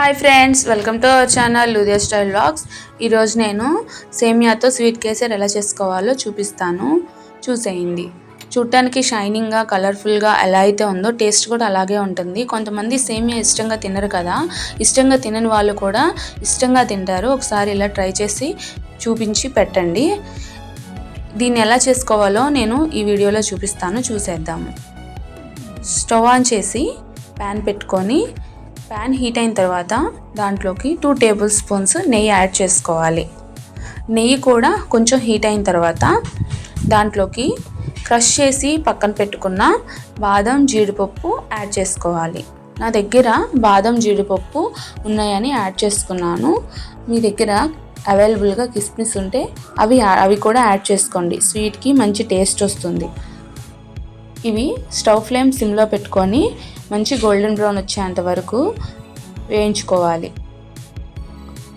Hi friends welcome to our channel లూదియా style vlogs ఈరోజు నేను సేమియాతో sweet kesar ఎలా చేసుకోవాలో చూపిస్తాను. చూసేయండి. చూడటానికి షైనింగ్గా కలర్ఫుల్గా ఎలా అయితే ఉందో టేస్ట్ కూడా అలాగే ఉంటుంది. కొంతమంది సేమియా ఇష్టంగా తినరు కదా. ఇష్టంగా తినని వాళ్ళు కూడా ఇష్టంగా తింటారు. ఒకసారి ఇలా ట్రై చేసి చూపించి పెట్టండి. దీన్ని ఎలా చేసుకోవాలో నేను ఈ వీడియోలో చూపిస్తాను. చూసేద్దాము. స్టవ్ ఆన్ చేసి ప్యాన్ పెట్టుకొని ప్యాన్ హీట్ అయిన తర్వాత దాంట్లోకి టూ టేబుల్ స్పూన్స్ నెయ్యి యాడ్ చేసుకోవాలి. నెయ్యి కూడా కొంచెం హీట్ అయిన తర్వాత దాంట్లోకి క్రష్ చేసి పక్కన పెట్టుకున్న బాదం జీడిపప్పు యాడ్ చేసుకోవాలి. నా దగ్గర బాదం జీడిపప్పు ఉన్నాయని యాడ్ చేసుకున్నాను. మీ దగ్గర అవైలబుల్గా కిస్మిస్ ఉంటే అవి అవి కూడా యాడ్ చేసుకోండి. స్వీట్కి మంచి టేస్ట్ వస్తుంది. ఇవి స్టవ్ ఫ్లేమ్ సిమ్లో పెట్టుకొని మంచి గోల్డెన్ బ్రౌన్ వచ్చేంత వరకు వేయించుకోవాలి.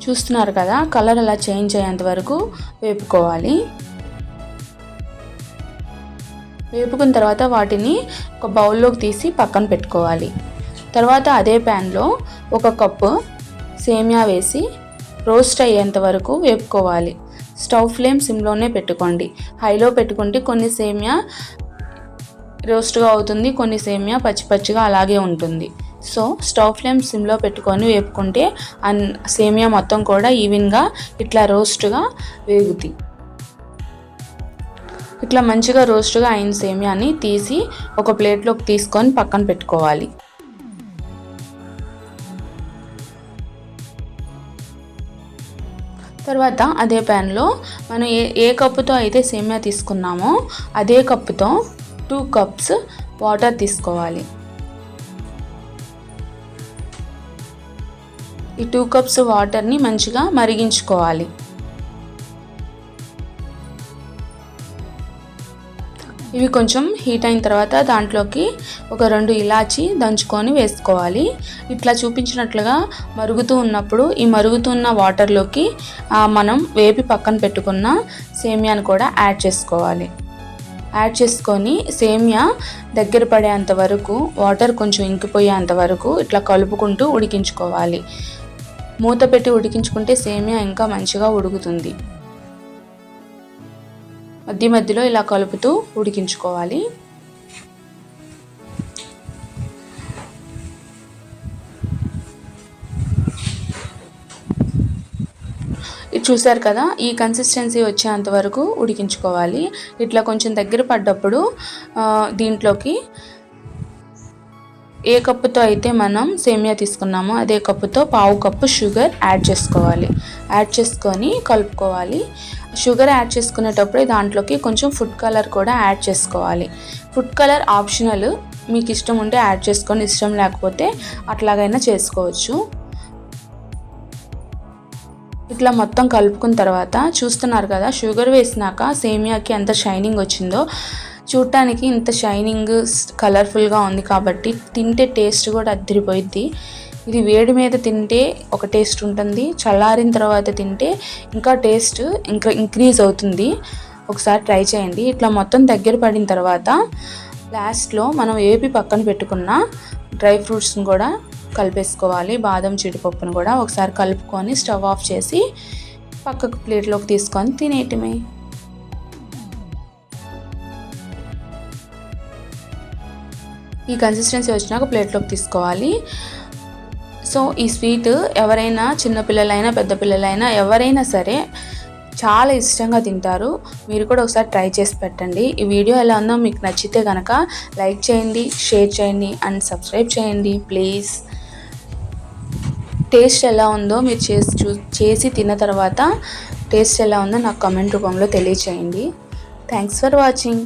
చూస్తున్నారు కదా కలర్ అలా చేంజ్ అయ్యేంత వరకు వేపుకోవాలి. వేపుకున్న తర్వాత వాటిని ఒక బౌల్లోకి తీసి పక్కన పెట్టుకోవాలి. తర్వాత అదే ప్యాన్లో ఒక కప్పు సేమియా వేసి రోస్ట్ అయ్యేంత వరకు వేపుకోవాలి. స్టవ్ ఫ్లేమ్ సిమ్లోనే పెట్టుకోండి. హైలో పెట్టుకుంటే కొన్ని సేమియా రోస్ట్గా అవుతుంది కొన్ని సేమియా పచ్చి పచ్చిగా అలాగే ఉంటుంది. సో స్టవ్ ఫ్లేమ్ సిమ్లో పెట్టుకొని వేపుకుంటే అన్ సేమియా మొత్తం కూడా ఈవెన్గా ఇట్లా రోస్ట్గా వేగుతాయి ఇట్లా మంచిగా రోస్ట్గా అయిన సేమియాని తీసి ఒక ప్లేట్లోకి తీసుకొని పక్కన పెట్టుకోవాలి. తర్వాత అదే ప్యాన్లో మనం ఏ ఏ కప్పుతో అయితే సేమియా తీసుకున్నామో అదే కప్పుతో టూ కప్స్ వాటర్ తీసుకోవాలి. ఈ టూ కప్స్ వాటర్ని మంచిగా మరిగించుకోవాలి. ఇవి కొంచెం హీట్ అయిన తర్వాత దాంట్లోకి ఒక రెండు ఇలాచి దంచుకొని వేసుకోవాలి. ఇట్లా చూపించినట్లుగా మరుగుతూ ఉన్నప్పుడు ఈ మరుగుతున్న వాటర్లోకి మనం వేపి పక్కన పెట్టుకున్న సేమియాను కూడా యాడ్ చేసుకోవాలి. యాడ్ చేసుకొని సేమియా దగ్గర పడేంత వరకు వాటర్ కొంచెం ఇంకిపోయేంత వరకు ఇట్లా కలుపుకుంటూ ఉడికించుకోవాలి. మూత పెట్టి ఉడికించుకుంటే సేమియా ఇంకా మంచిగా ఉడుకుతుంది. మధ్య మధ్యలో ఇలా కలుపుతూ ఉడికించుకోవాలి. చూసారు కదా ఈ కన్సిస్టెన్సీ వచ్చేంత వరకు ఉడికించుకోవాలి. ఇట్లా కొంచెం దగ్గర పడ్డప్పుడు దీంట్లోకి ఏ కప్పుతో అయితే మనం సేమియా తీసుకున్నామో అదే కప్పుతో పావు కప్పు షుగర్ యాడ్ చేసుకోవాలి. యాడ్ చేసుకొని కలుపుకోవాలి. షుగర్ యాడ్ చేసుకునేటప్పుడు దాంట్లోకి కొంచెం ఫుడ్ కలర్ కూడా యాడ్ చేసుకోవాలి. ఫుడ్ కలర్ ఆప్షనల్ మీకు ఇష్టం ఉంటే యాడ్ చేసుకొని ఇష్టం లేకపోతే అట్లాగైనా చేసుకోవచ్చు. ఇట్లా మొత్తం కలుపుకున్న తర్వాత చూస్తున్నారు కదా షుగర్ వేసినాక సేమియాకి ఎంత షైనింగ్ వచ్చిందో. చూడటానికి ఇంత షైనింగ్ కలర్ఫుల్గా ఉంది కాబట్టి తింటే టేస్ట్ కూడా అద్దరిపోయిద్ది. ఇది వేడి మీద తింటే ఒక టేస్ట్ ఉంటుంది చల్లారిన తర్వాత తింటే ఇంకా టేస్ట్ ఇంకా ఇంక్రీజ్ అవుతుంది. ఒకసారి ట్రై చేయండి. ఇట్లా మొత్తం దగ్గర పడిన తర్వాత లాస్ట్లో మనం ఏపీ పక్కన పెట్టుకున్న డ్రై ఫ్రూట్స్ని కూడా కలిపేసుకోవాలి. బాదం జీడిపప్పును కూడా ఒకసారి కలుపుకొని స్టవ్ ఆఫ్ చేసి పక్కకు ప్లేట్లోకి తీసుకొని తినేయటమే ఈ కన్సిస్టెన్సీ వచ్చినాక ప్లేట్లోకి తీసుకోవాలి. సో ఈ స్వీట్ ఎవరైనా చిన్నపిల్లలైనా పెద్ద పిల్లలైనా ఎవరైనా సరే చాలా ఇష్టంగా తింటారు. మీరు కూడా ఒకసారి ట్రై చేసి పెట్టండి. ఈ వీడియో ఎలా ఉందో మీకు నచ్చితే కనుక లైక్ చేయండి షేర్ చేయండి అండ్ సబ్స్క్రైబ్ చేయండి ప్లీజ్. టేస్ట్ ఎలా ఉందో మీరు చేసి చూ చేసి తిన్న తర్వాత టేస్ట్ ఎలా ఉందో నాకు కమెంట్ రూపంలో తెలియచేయండి. Thanks for watching